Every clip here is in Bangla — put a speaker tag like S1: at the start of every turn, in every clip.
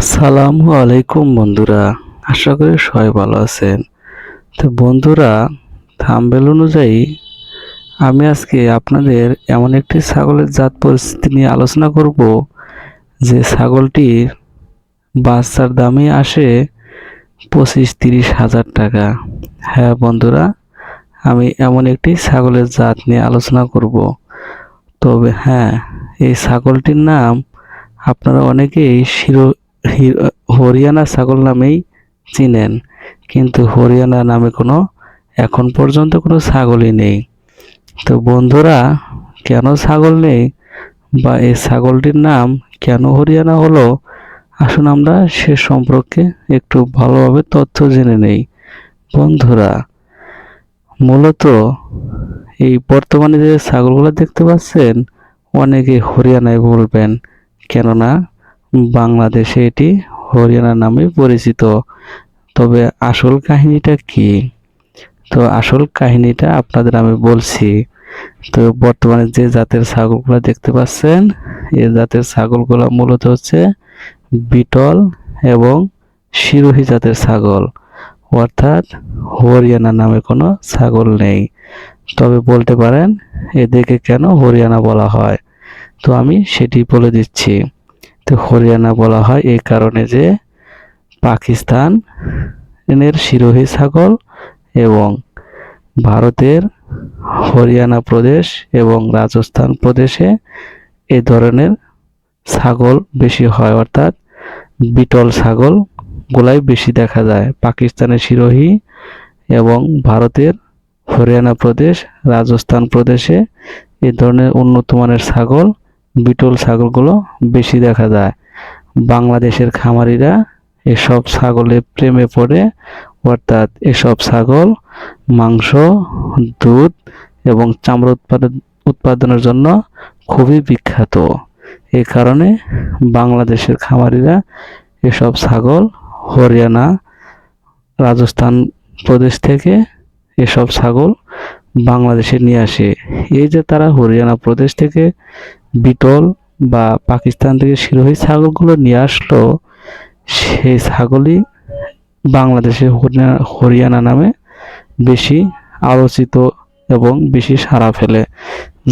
S1: আসসালামু আলাইকুম বন্ধুরা, আশা করি সবাই ভালো আছেন। তো বন্ধুরা থাম্বেল অনুযায়ী আমি আজকে আপনাদের এমন একটি ছাগলের জাত পরিস্থিতি নিয়ে আলোচনা করব, যে ছাগলটির বাচ্চার দামই আসে পঁচিশ তিরিশ হাজার টাকা। হ্যাঁ বন্ধুরা, আমি এমন একটি ছাগলের জাত নিয়ে আলোচনা করব। তবে হ্যাঁ এই ছাগলটির নাম আপনারা অনেকেই শিরো হরিয়ানা ছাগল নামেই চিনেন। কিন্তু হরিয়ানা নামে কোনো, এখন পর্যন্ত কোনো ছাগলই নেই। তো বন্ধুরা, কেন ছাগল নেই? বা এই ছাগলটির নাম কেন হরিয়ানা হলো? আসুন আমরা সে সম্পর্কে একটু ভালোভাবে তথ্য জেনে নেই। বন্ধুরা, মূলত এই বর্তমানে যে ছাগলগুলো দেখতে পাচ্ছেন, অনেকে হরিয়ানায় বলবেন। কেননা বাংলাদেশে এটি হরিয়ানা নামে পরিচিত। তবে আসল কাহিনীটা কি? তো আসল কাহিনীটা আপনাদের আমি বলছি। তো বর্তমানে যে জাতের ছাগলগুলো দেখতে পাচ্ছেন এ জাতের ছাগলগুলো মূলত হচ্ছে বিটল এবং শিরোহী জাতের ছাগল। অর্থাৎ হরিয়ানা নামে কোনো ছাগল নেই। তবে বলতে পারেন, এদেরকে কেন হরিয়ানা বলা হয়? তো আমি সেটি বলে দিচ্ছি। তো হরিয়ানা বলা হয় এই কারণে যে পাকিস্তান এর শিরোহী ছাগল এবং ভারতের হরিয়ানা প্রদেশ এবং রাজস্থান প্রদেশে এই ধরনের ছাগল বেশি হয়। অর্থাৎ বিটল ছাগল গুলাই বেশি দেখা যায়। পাকিস্তানের শিরোহী এবং ভারতের হরিয়ানা প্রদেশ, রাজস্থান প্রদেশে এ ধরনের উন্নত মানের ছাগল বিটল ছাগলগুলো বেশি দেখা যায়। বাংলাদেশের খামারিরা এসব ছাগলের প্রেমে পড়ে, অর্থাৎ এসব ছাগল মাংস, দুধ এবং চামড়া উৎপাদন উৎপাদনের জন্য খুবই বিখ্যাত। এই কারণে বাংলাদেশের খামারিরা এসব ছাগল হরিয়ানা, রাজস্থান প্রদেশ থেকে এসব ছাগল বাংলাদেশে নিয়ে আসে। এই যে তারা হরিয়ানা প্রদেশ থেকে বিটল বা পাকিস্তান থেকে শিরোহী ছাগলগুলো নিয়ে আসলো, সেই ছাগলই বাংলাদেশে হরিয়ানা নামে বেশি আলোচিত এবং বেশি সাড়া ফেলে।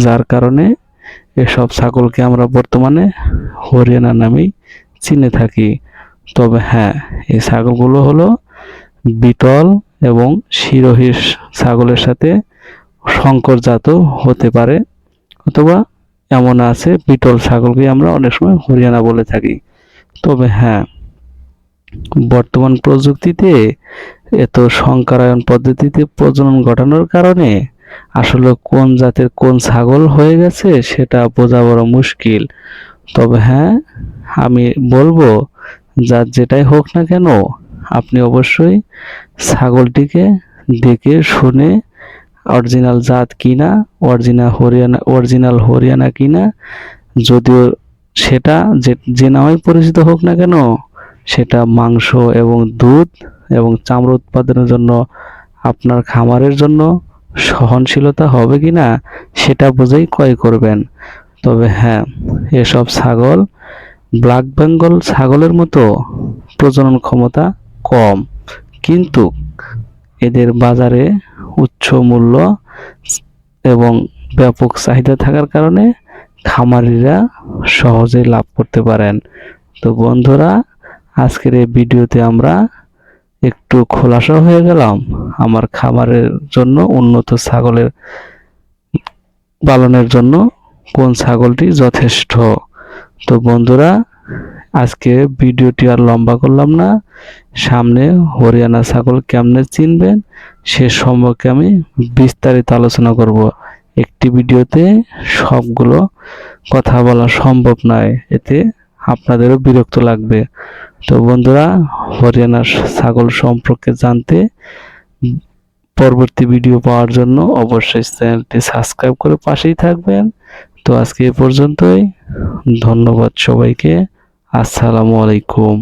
S1: যার কারণে এসব ছাগলকে আমরা বর্তমানে হরিয়ানা নামেই চিনে থাকি। তবে হ্যাঁ এই ছাগলগুলো হলো বিটল এবং শিরোহী ছাগলের সাথে সংকরজাত হতে পারে, অথবা এমন আছে, বিটল ছাগলকে আমরা অনেক সময় হরিয়ানা বলে থাকি। তবে হ্যাঁ বর্তমান প্রযুক্তিতে এত সংকরায়ন পদ্ধতিতে প্রজনন ঘটানোর কারণে আসলে কোন জাতের কোন ছাগল হয়ে গেছে সেটা বোঝা বড় মুশকিল। তবে হ্যাঁ আমি বলব, যার যেটাই হোক না কেন, আপনি অবশ্যই ছাগলটিকে দেখে শুনে অরিজিনাল জাত কিনা, অরিজিনাল হরিয়ানা অরিজিনাল হরিয়ানা কিনা, যদিও সেটা যে যে নামে পরিচিত হোক না কেন, সেটা মাংস এবং দুধ এবং চামড়া উৎপাদনের জন্য, আপনার খামারের জন্য সহনশীলতা হবে কি না সেটা বুঝেই ক্রয় করবেন। তবে হ্যাঁ এসব ছাগল, ব্ল্যাক বেঙ্গল ছাগলের মতো প্রজনন ক্ষমতা কম। কিন্তু এদের বাজারে উচ্চ মূল্য এবং ব্যাপক চাহিদা থাকার কারণে খামারিরা সহজেই লাভ করতে পারেন। তো বন্ধুরা, আজকের এই ভিডিওতে আমরা একটু খোলাসা হয়ে গেলাম। আমার খামারের জন্য, উন্নত ছাগলের পালনের জন্য কোন ছাগলটি যথেষ্ট? তো বন্ধুরা আজকে ভিডিওটি আর লম্বা করলাম না। সামনে হরিয়ানা ছাগল কেমনে চিনবেন, সে সম্পর্কে আমি বিস্তারিত আলোচনা করব। একটি ভিডিওতে সবগুলো কথা বলা সম্ভব নয়, এতে আপনাদেরও বিরক্ত লাগবে। তো বন্ধুরা, হরিয়ানা ছাগল সম্পর্কে জানতে পরবর্তী ভিডিও পাওয়ার জন্য অবশ্যই চ্যানেলটি সাবস্ক্রাইব করে পাশেই থাকবেন। তো আজকে এ পর্যন্তই। ধন্যবাদ সবাইকে। আসসালামু আলাইকুম।